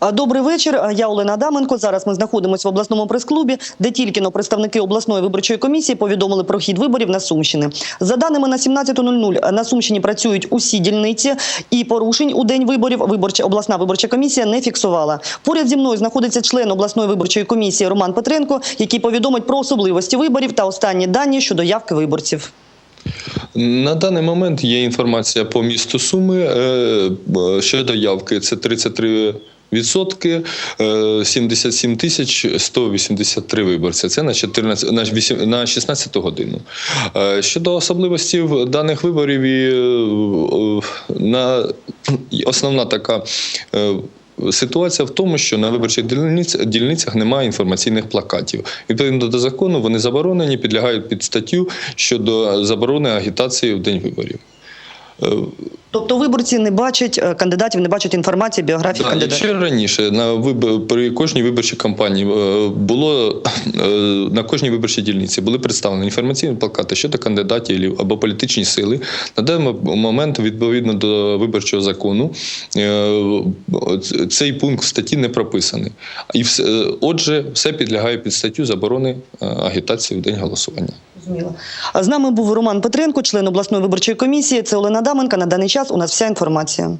Добрий вечір. Я Олена Адаменко. Зараз ми знаходимося в обласному прес-клубі, де тільки но представники обласної виборчої комісії повідомили про хід виборів на Сумщини. За даними на 17.00 на Сумщині працюють усі дільниці, і порушень у день виборів виборча обласна виборча комісія не фіксувала. Поряд зі мною знаходиться член обласної виборчої комісії Роман Петренко, який повідомить про особливості виборів та останні дані щодо явки виборців. На даний момент є інформація по місту Суми е, щодо явки. Це 33 Відсотки е, 77 тисяч 183 виборця. Це на 14, на 8, на 16 годину. Е, Щодо особливостей даних виборів, і, е, е, на основна така. е, Ситуація в тому, що на виборчих дільницях немає інформаційних плакатів. Відповідно до закону, вони заборонені, підлягають під статтю щодо заборони агітації в день виборів. Тобто виборці не бачать е, кандидатів, не бачать інформації, біографії Да, кандидатів. якщо раніше на виб... при кожній виборчій кампанії е, було е, на кожній виборчій дільниці були представлені інформаційні плакати щодо кандидатів або політичні сили. На даний момент, відповідно до виборчого закону, цей пункт в статті не прописаний. І все, отже, все підлягає під статтю заборони агітації в день голосування. Зрозуміло. З нами був Роман Петренко, член обласної виборчої комісії. Це Олена Даменка. На даний час у нас вся інформація.